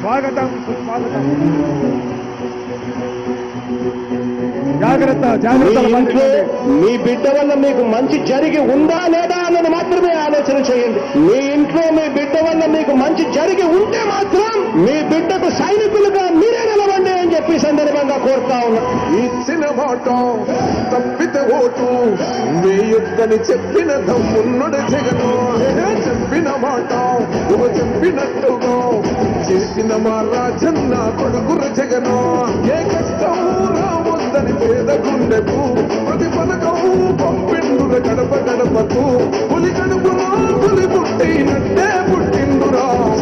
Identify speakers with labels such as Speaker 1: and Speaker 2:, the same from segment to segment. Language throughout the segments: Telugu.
Speaker 1: స్వాగతం సుస్వాగతం. జాగ్రత్త జాగ్రత్త
Speaker 2: మీ బిడ్డ వల్ల మీకు మంచి జరిగి ఉందా లేదా అన్నది మాత్రమే ఆలోచన చేయండి. మీ ఇంట్లో మీ బిడ్డ వల్ల మీకు మంచి జరిగి ఉంటే మాత్రం మీ బిడ్డకు సైనికులుగా మీరే నిలవండి అని చెప్పి సందర్భంగా కోరుతా ఉన్నా.
Speaker 3: ఇచ్చిన మాట తప్పితే ఓటు వేయొద్దని చెప్పిన తమ్మున్నడు జగను. చెప్పిన మాట నువ్వు చెప్పినట్టుగా. చేసిన మా రాజన్న కొడుకుర జగను. ఏ కష్టం రావద్దని పేద గుండెకు ప్రతి పథకం పంపిండుర గడప గడపకు పులి కడుపు పులి పుట్టినట్టే.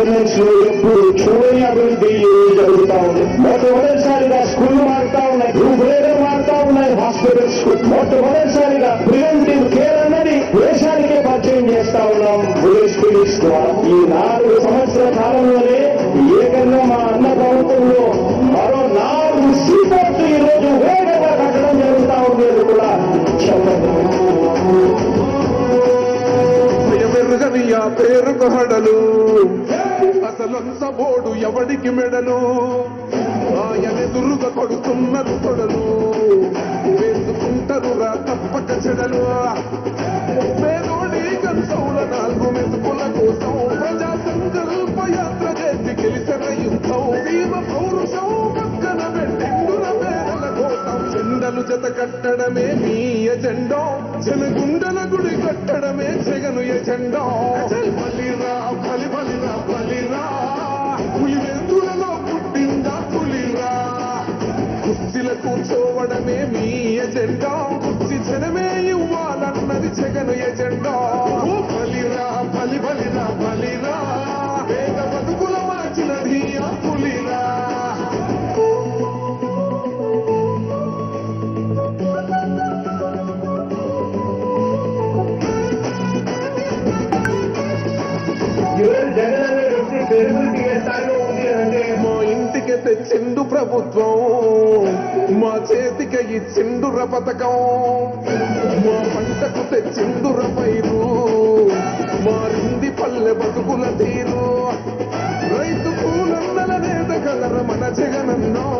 Speaker 2: గవర్నెన్స్లో ఎప్పుడు చూడని అభివృద్ధి ఈ రోజు జరుగుతా ఉంది మొట్టమొదటిసారిగా స్కూల్ మారుతా ఉన్నాయి రూమ్ రేగర్ మారుతా ఉన్నాయి హాస్పిటల్స్ మొట్టమొదటిసారిగా ప్రివెంటివ్ కేర్ అన్నది దేశానికే పరిచయం చేస్తా ఉన్నాం విలేజ్ క్లినిక్స్ ద్వారా ఈ నాలుగు సంవత్సరాల కాలంలోనే ఏకంగా మా అన్న ప్రభుత్వంలో మరో నాలుగు సీపోర్ట్లు ఈ రోజు వేగంగా కట్టడం జరుగుతా ఉంది అది కూడా చెప్పండి
Speaker 3: భయమెరుగని ఆ పేరుకు ఎవడికి మెడను? ఆయనెదురుగా కొడుతున్నారు తొడలు. వేసుకుంటారు రా తప్పక చెడలు. పేదోడి కంచౌల నాలుగు మెతుకుల కోసం ప్రజా సంకల్ప యాత్ర చేసి గెలిచిన యుద్ధం. భీమ పౌరుషం పక్కన పెట్టిండుల పేదల కోసం చెండలు జత కట్టడమే మీ ఎజెండో. జనగుండల గుడి కట్టడమే జగను ఎజెండో. బలిరా బలి బలిరా బలిరా. కుర్చీల కూర్చోవడమే మీ ఎజెండా. కుర్చీ జనమే ఇవ్వాలన్నది జగను ఎజెండా. ఇంటికి తెచ్చిండు ప్రభుత్వం. మా చేతికి ఇచ్చిండుర పథకం. మా పంటకు తెచ్చిండుర పైరు. మారింది పల్లె బతుకుల తీరు. రైతు పూలన్నల నేత కలర మన జగనన్నో.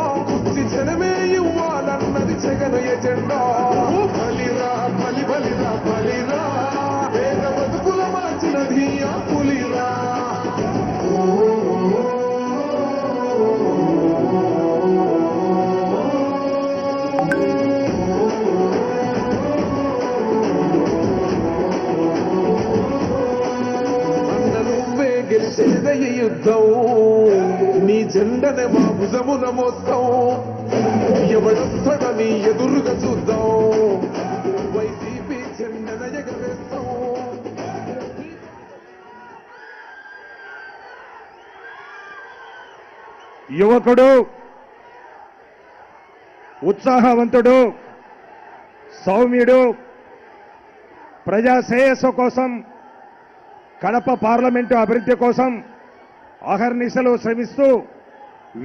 Speaker 3: నువ్వే యుద్ధం. నీ జెండనే మా భుజమున మోస్తాం. ఎవడొస్తాడని ఎదురుగా చూద్దాం. వైసీపీ జెండన ఎగరేస్తాం.
Speaker 1: యువకుడు ఉత్సాహవంతుడు సౌమ్యుడు ప్రజా శ్రేయస్సు కోసం కడప పార్లమెంటు అభివృద్ధి కోసం అహర్నిశలు శ్రమిస్తూ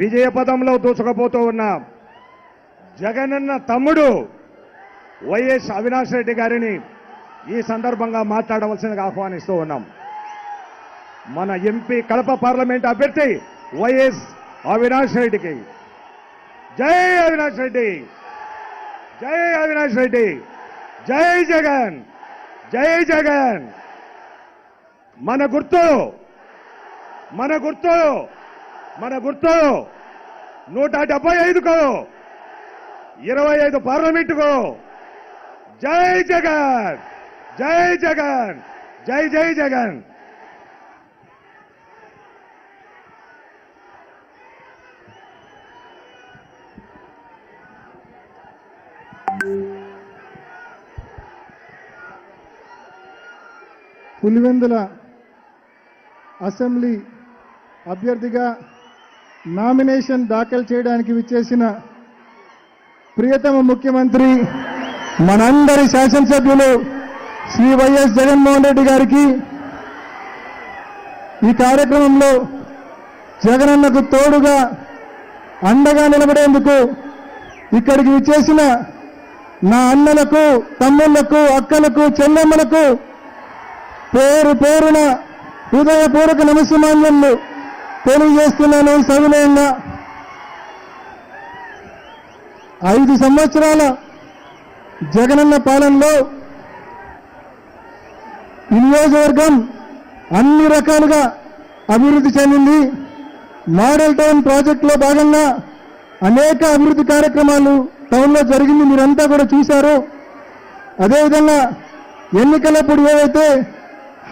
Speaker 1: విజయపదంలో దూసుకుపోతూ ఉన్న జగనన్న తమ్ముడు వైఎస్ అవినాష్ రెడ్డి గారిని ఈ సందర్భంగా మాట్లాడవలసిందిగా ఆహ్వానిస్తూ ఉన్నాం. మన ఎంపీ కడప పార్లమెంట్ అభ్యర్థి వైఎస్ అవినాష్ రెడ్డికి. జై అవినాష్ రెడ్డి! జై అవినాష్ రెడ్డి! జై జగన్! జై జగన్! మన గుర్తు. మన గుర్తు. మన గుర్తు. నూట డెబ్బై ఐదుకు. ఇరవై ఐదు పార్లమెంటుకు. జై జగన్. జై జగన్. జై జై జగన్.
Speaker 4: పులివెందుల అసెంబ్లీ అభ్యర్థిగా నామినేషన్ దాఖలు చేయడానికి విచ్చేసిన ప్రియతమ ముఖ్యమంత్రి మనందరి శాసనసభ్యులు శ్రీ వైఎస్ జగన్మోహన్ రెడ్డి గారికి ఈ కార్యక్రమంలో జగనన్నకు తోడుగా అండగా నిలబడేందుకు ఇక్కడికి విచ్చేసిన నా అన్నలకు తమ్ముళ్ళకు అక్కలకు చెల్లెమ్మలకు పేరు పేరున హృదయపూర్వక నమస్సుమాన్యములు తెలియజేస్తున్నాను సవినయంగా. ఐదు సంవత్సరాల జగనన్న పాలనలో ఈ నియోజకవర్గం అన్ని రకాలుగా అభివృద్ధి చెందింది. మోడల్ టౌన్ ప్రాజెక్టులో భాగంగా అనేక అభివృద్ధి కార్యక్రమాలు టౌన్లో జరిగింది. మీరంతా కూడా చూశారు. అదేవిధంగా ఎన్నికలప్పుడు ఏవైతే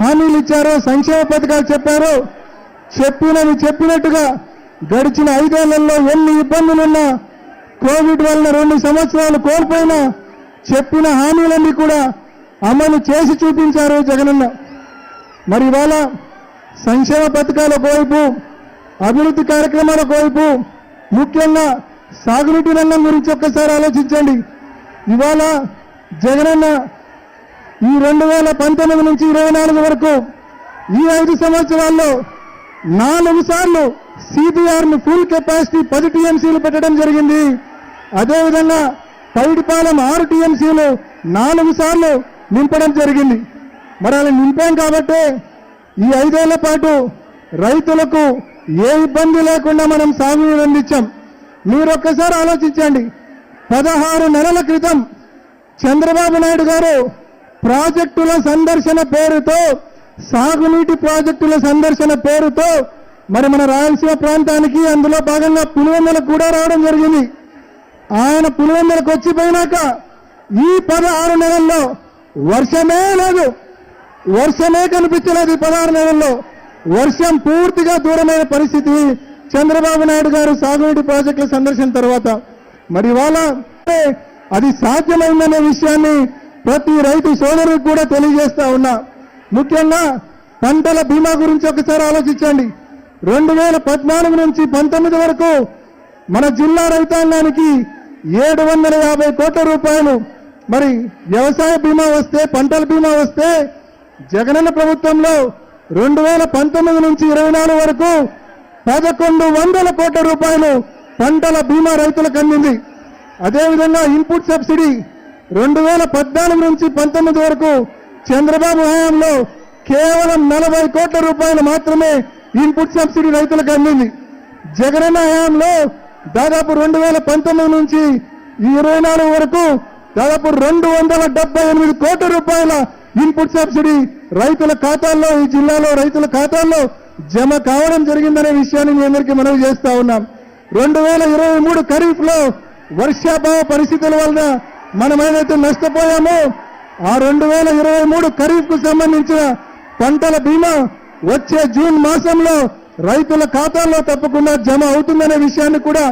Speaker 4: హామీలు ఇచ్చారో సంక్షేమ పథకాలు చెప్పారో. చెప్పినవి చెప్పినట్టుగా గడిచిన ఐదేళ్ళలో ఎన్ని ఇబ్బందులున్నా కోవిడ్ వలన రెండు సంవత్సరాలు కోల్పోయినా చెప్పిన హామీలన్నీ కూడా అమలు చేసి చూపించారు జగనన్న. మరి ఇవాళ సంక్షేమ పథకాల ఒకవైపు అభివృద్ధి కార్యక్రమాల ఒకవైపు ముఖ్యంగా సాగునీటి రంగం గురించి ఒక్కసారి ఆలోచించండి. ఇవాళ జగనన్న ఈ రెండు వేల పంతొమ్మిది నుంచి ఇరవై నాలుగు వరకు ఈ ఐదు సంవత్సరాల్లో నాలుగు సార్లు సిబిఆర్ను ఫుల్ కెపాసిటీ పది టీఎంసీలు పెట్టడం జరిగింది. అదేవిధంగా పైడిపాలెం ఆరు టీఎంసీలు నాలుగు సార్లు నింపడం జరిగింది. మరి అలా నింపాం కాబట్టి ఈ ఐదేళ్ళ పాటు రైతులకు ఏ ఇబ్బంది లేకుండా మనం సాగునీరు అందించాం. మీరు ఒక్కసారి ఆలోచించండి. పదహారు నెలల క్రితం చంద్రబాబు నాయుడు గారు ప్రాజెక్టుల సందర్శన పేరుతో సాగునీటి ప్రాజెక్టుల సందర్శన పేరుతో మరి మన రాయలసీమ ప్రాంతానికి అందులో భాగంగా పులివెందులకు కూడా రావడం జరిగింది. ఆయన పులివెందులకు వచ్చిపోయినాక ఈ పదహారు నెలల్లో వర్షమే లేదు. వర్షమే కనిపించలేదు ఈ పదహారు నెలల్లో. వర్షం పూర్తిగా దూరమైన పరిస్థితి చంద్రబాబు నాయుడు గారు సాగునీటి ప్రాజెక్టుల సందర్శన తర్వాత. మరి ఇవాళ అది సాధ్యమైందనే విషయాన్ని ప్రతి రైతు సోదరులకు కూడా తెలియజేస్తా ఉన్నా. ముఖ్యంగా పంటల బీమా గురించి ఒకసారి ఆలోచించండి. రెండు వేల పద్నాలుగు నుంచి పంతొమ్మిది వరకు మన జిల్లా రైతాంగానికి ఏడు వందల యాభై కోట్ల రూపాయలు. మరి వ్యవసాయ బీమా వస్తే పంటల బీమా వస్తే జగనన్న ప్రభుత్వంలో రెండు వేల పంతొమ్మిది నుంచి ఇరవై నాలుగు వరకు పదకొండు వందల కోట్ల రూపాయలు పంటల బీమా రైతులకు అందింది. అదేవిధంగా ఇన్పుట్ సబ్సిడీ రెండు వేల పద్నాలుగు నుంచి పంతొమ్మిది వరకు చంద్రబాబు హయాంలో కేవలం నలభై కోట్ల రూపాయలు మాత్రమే ఇన్పుట్ సబ్సిడీ రైతులకు అందింది. జగనన్న హయాంలో దాదాపు రెండు వేల పంతొమ్మిది నుంచి ఇరవై నాలుగు వరకు దాదాపు రెండు వందల డెబ్బై ఎనిమిది కోట్ల రూపాయల ఇన్పుట్ సబ్సిడీ రైతుల ఖాతాల్లో ఈ జిల్లాలో రైతుల ఖాతాల్లో జమ కావడం జరిగిందనే విషయాన్ని మీ అందరికీ మనవి చేస్తా ఉన్నాం. రెండు వేల ఇరవై మూడు ఖరీఫ్లో వర్షాభావ పరిస్థితుల వలన మనం ఏదైతే నష్టపోయామో. ఆ రెండు వేల ఇరవై మూడు ఖరీఫ్కు సంబంధించిన పంటల బీమా వచ్చే జూన్ మాసంలో రైతుల ఖాతాల్లో తప్పకుండా జమ అవుతుందనే విషయాన్ని కూడా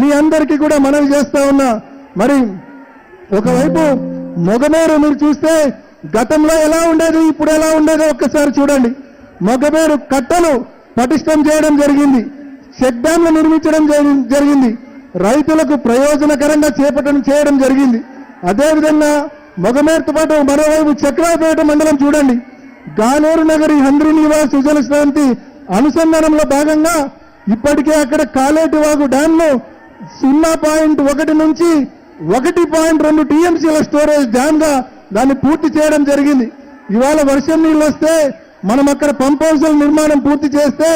Speaker 4: మీ అందరికీ కూడా మనవి చేస్తా ఉన్నా. మరి ఒకవైపు మొగమేరు మీరు చూస్తే గతంలో ఎలా ఉండేది ఇప్పుడు ఎలా ఉండేదో ఒక్కసారి చూడండి. మొగమేరు కట్టలు పటిష్టం చేయడం జరిగింది. చెక్ డ్యాంలు నిర్మించడం జరిగింది. రైతులకు ప్రయోజనకరంగా చేపట్టడం చేయడం జరిగింది. అదేవిధంగా మొగమేరుతో పాటు మరోవైపు చక్రాపేట మండలం చూడండి. గాలేరు నగరి హంద్రి నివాస్ సుజల శ్రాంతి అనుసంధానంలో భాగంగా ఇప్పటికే అక్కడ కాలేటి వాగు డ్యామ్ సున్నా పాయింట్ ఒకటి నుంచి ఒకటి పాయింట్ రెండు టీఎంసీల స్టోరేజ్ డ్యామ్గా దాన్ని పూర్తి చేయడం జరిగింది. ఇవాళ వర్షం నీళ్ళు వస్తే మనం అక్కడ పంప్ హౌసుల నిర్మాణం పూర్తి చేస్తే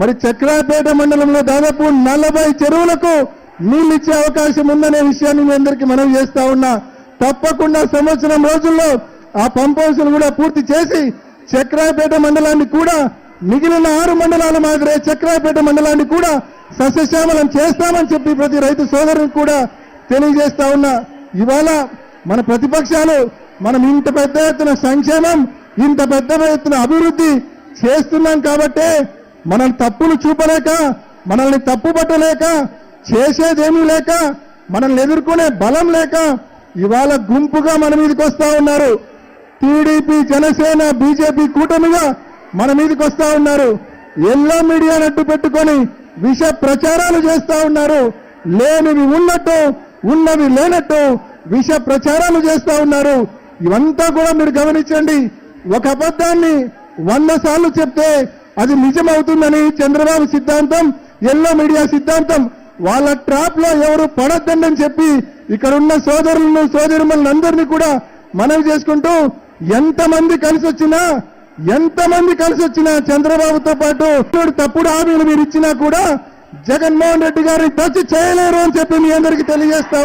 Speaker 4: మరి చక్రాపేట మండలంలో దాదాపు నలభై చెరువులకు నీళ్ళిచ్చే ఇచ్చే అవకాశం ఉందనే విషయాన్ని మీ అందరికీ మనం చేస్తా ఉన్నా. తప్పకుండా సంవత్సరం రోజుల్లో ఆ పంప్ హౌసులు కూడా పూర్తి చేసి చక్రాపేట మండలాన్ని కూడా మిగిలిన ఆరు మండలాల మాదిరే చక్రాపేట మండలాన్ని కూడా సస్యశ్యామలం చేస్తామని చెప్పి ప్రతి రైతు సోదరుని కూడా తెలియజేస్తా ఉన్నా. ఇవాళ మన ప్రతిపక్షాలు మనం ఇంత పెద్ద ఎత్తున సంక్షేమం ఇంత పెద్ద ఎత్తున అభివృద్ధి చేస్తున్నాం కాబట్టే మనల్ని తప్పులు చూపలేక మనల్ని తప్పు పట్టలేక చేసేదేమీ లేక మనల్ని ఎదుర్కొనే బలం లేక ఇవాళ గుంపుగా మన మీదకి వస్తా ఉన్నారు. టీడీపీ జనసేన బీజేపీ కూటమిగా మన మీదకి వస్తా ఉన్నారు. ఎల్లో మీడియా నట్టు పెట్టుకొని విష ప్రచారాలు చేస్తా ఉన్నారు. లేనివి ఉన్నట్టు ఉన్నవి లేనట్టు విష ప్రచారాలు చేస్తా ఉన్నారు. ఇవంతా కూడా మీరు గమనించండి. ఒక అబద్ధాన్ని వంద సార్లు చెప్తే అది నిజమవుతుందని చంద్రబాబు సిద్ధాంతం ఎల్లో మీడియా సిద్ధాంతం వాళ్ళ ట్రాప్లో ఎవరు పడొద్దని చెప్పి ఇక్కడ ఉన్న సోదరులను సోదరుమల్ని అందరినీ కూడా మనవి చేసుకుంటూ ఎంతమంది కలిసి వచ్చినా ఎంతమంది కలిసి వచ్చినా చంద్రబాబుతో పాటు తప్పుడు హామీలు మీరు ఇచ్చినా కూడా జగన్మోహన్ రెడ్డి గారిని టచ్ చేయలేరు అని చెప్పి మీ అందరికీ తెలియజేస్తా